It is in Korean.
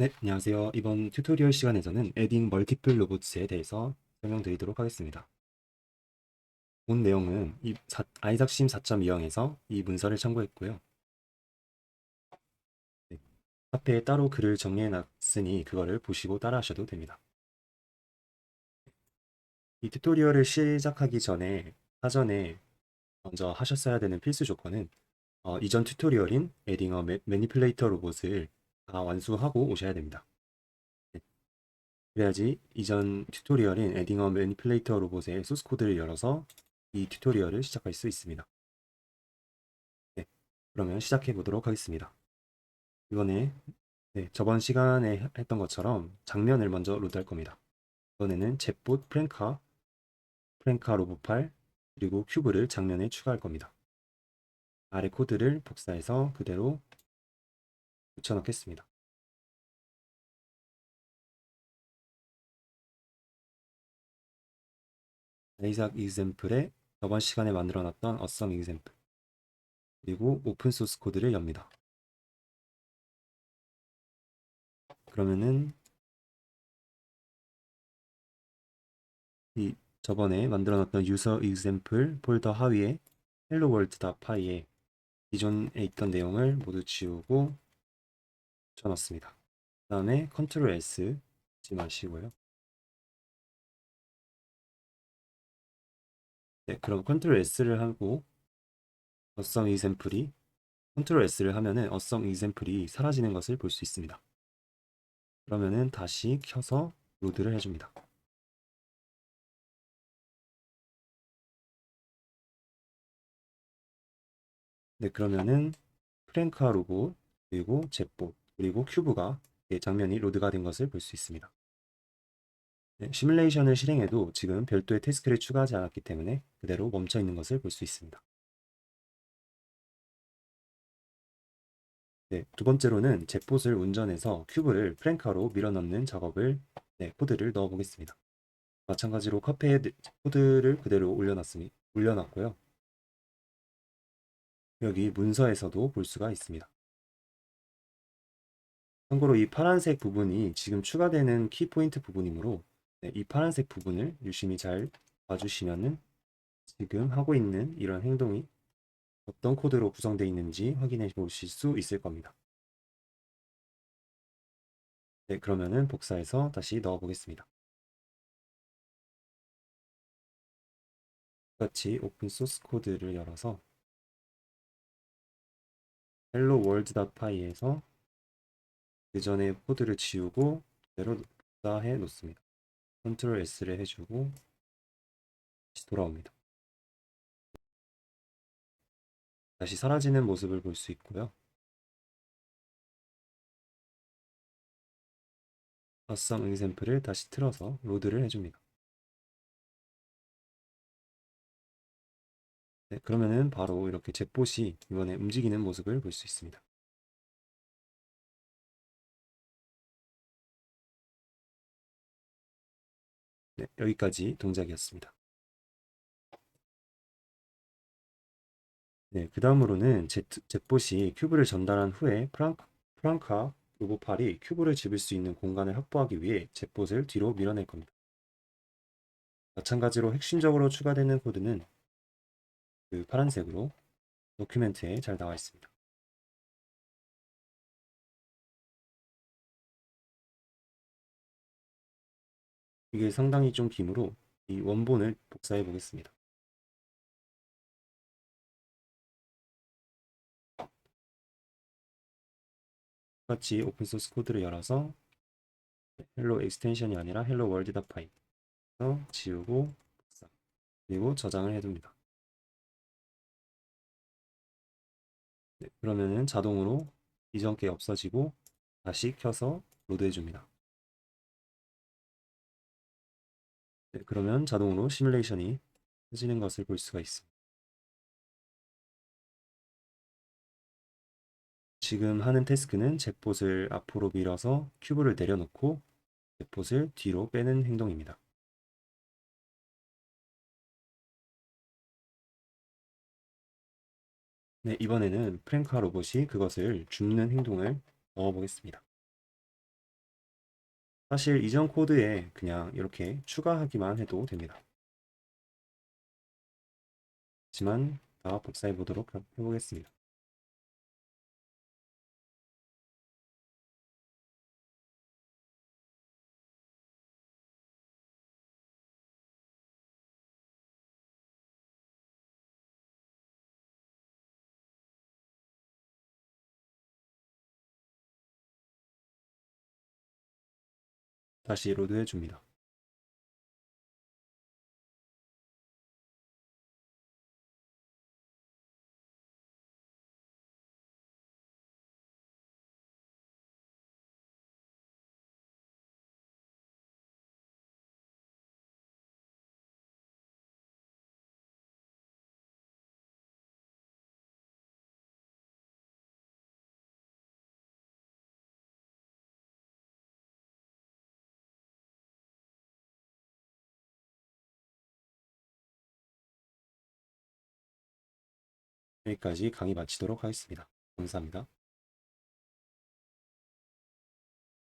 네, 안녕하세요. 이번 튜토리얼 시간에서는 에딩 멀티플 로봇에 대해서 설명드리도록 하겠습니다. 본 내용은 이 사- 아이작심 4.2형에서 이 문서를 참고했고요. 네, 앞에 따로 글을 정리해 놨으니 그거를 보시고 따라하셔도 됩니다. 이 튜토리얼을 시작하기 전에 사전에 먼저 하셨어야 되는 필수 조건은 어, 이전 튜토리얼인 에딩어 매, 매니플레이터 로봇을 다 완수하고 오셔야 됩니다. 네. 그래야지 이전 튜토리얼인 에딩어 매니플레이터 로봇의 소스 코드를 열어서 이 튜토리얼을 시작할 수 있습니다. 네. 그러면 시작해 보도록 하겠습니다. 이번에 네, 저번 시간에 했던 것처럼 장면을 먼저 로드할 겁니다. 이번에는 jet봇 프랭카, 프랭카 로봇8, 그리고 큐브를 장면에 추가할 겁니다. 아래 코드를 복사해서 그대로 붙여넣겠습니다. 레이작 이샘플에 저번 시간에 만들어놨던 어썸 이샘플 그리고 오픈 소스 코드를 엽니다. 그러면은 이 저번에 만들어놨던 유서 이샘플 폴더 하위에 헬로 월드.py에 기존에 있던 내용을 모두 지우고 붙여넣습니다. 그 다음에 컨트롤 S 하지 마시고요. 네, 그럼 컨트롤 S를 하고 어썸 이샘플이 컨트롤 S를 하면은 어썸 이샘플이 사라지는 것을 볼 수 있습니다. 그러면은 다시 켜서 로드를 해줍니다. 네, 그러면은 프랭카 로봇 그리고 젯봇 그리고 큐브가 장면이 로드가 된 것을 볼 수 있습니다. 네, 시뮬레이션을 실행해도 지금 별도의 태스크를 추가하지 않았기 때문에 그대로 멈춰 있는 것을 볼 수 있습니다. 네, 두 번째로는 젯봇을 운전해서 큐브를 프랭카로 밀어넣는 작업을 네, 코드를 넣어 보겠습니다. 마찬가지로 카페에 코드를 그대로 올려놨으니 올려놨고요. 여기 문서에서도 볼 수가 있습니다. 참고로 이 파란색 부분이 지금 추가되는 키포인트 부분이므로 네, 이 파란색 부분을 유심히 잘 봐주시면은 지금 하고 있는 이런 행동이 어떤 코드로 구성되어 있는지 확인해 보실 수 있을 겁니다. 네, 그러면은 복사해서 다시 넣어 보겠습니다. 같이 오픈 소스 코드를 열어서 hello world.py에서 그 전에 코드를 지우고 그대로 복사해 놓습니다. 컨트롤 S를 해주고 다시 돌아옵니다. 다시 사라지는 모습을 볼 수 있고요. 어썸 example을 다시 틀어서 로드를 해줍니다. 네, 그러면은 바로 이렇게 젯봇이 이번에 움직이는 모습을 볼 수 있습니다. 네, 여기까지 동작이었습니다. 네, 그 다음으로는 젯봇이 큐브를 전달한 후에 프랑카, 프랑카 로봇팔이 큐브를 집을 수 있는 공간을 확보하기 위해 젯봇을 뒤로 밀어낼 겁니다. 마찬가지로 핵심적으로 추가되는 코드는 그 파란색으로 도큐멘트에 잘 나와 있습니다. 이게 상당히 좀 기므로 이 원본을 복사해 보겠습니다. 같이 오픈소스 코드를 열어서 헬로 익스텐션이 아니라 헬로 월드.py 서 지우고 복사 그리고 저장을 해둡니다. 네, 그러면은 자동으로 이전 게 없어지고 다시 켜서 로드해 줍니다. 네, 그러면 자동으로 시뮬레이션이 해지는 것을 볼 수가 있습니다. 지금 하는 태스크는 잭봇을 앞으로 밀어서 큐브를 내려놓고 잭봇을 뒤로 빼는 행동입니다. 네, 이번에는 프랭카 로봇이 그것을 줍는 행동을 넣어보겠습니다. 사실 이전 코드에 그냥 이렇게 추가하기만 해도 됩니다. 하지만 다 복사해 보도록 해보겠습니다. 다시 로드 해 줍니다. 여기까지 강의 마치도록 하겠습니다. 감사합니다.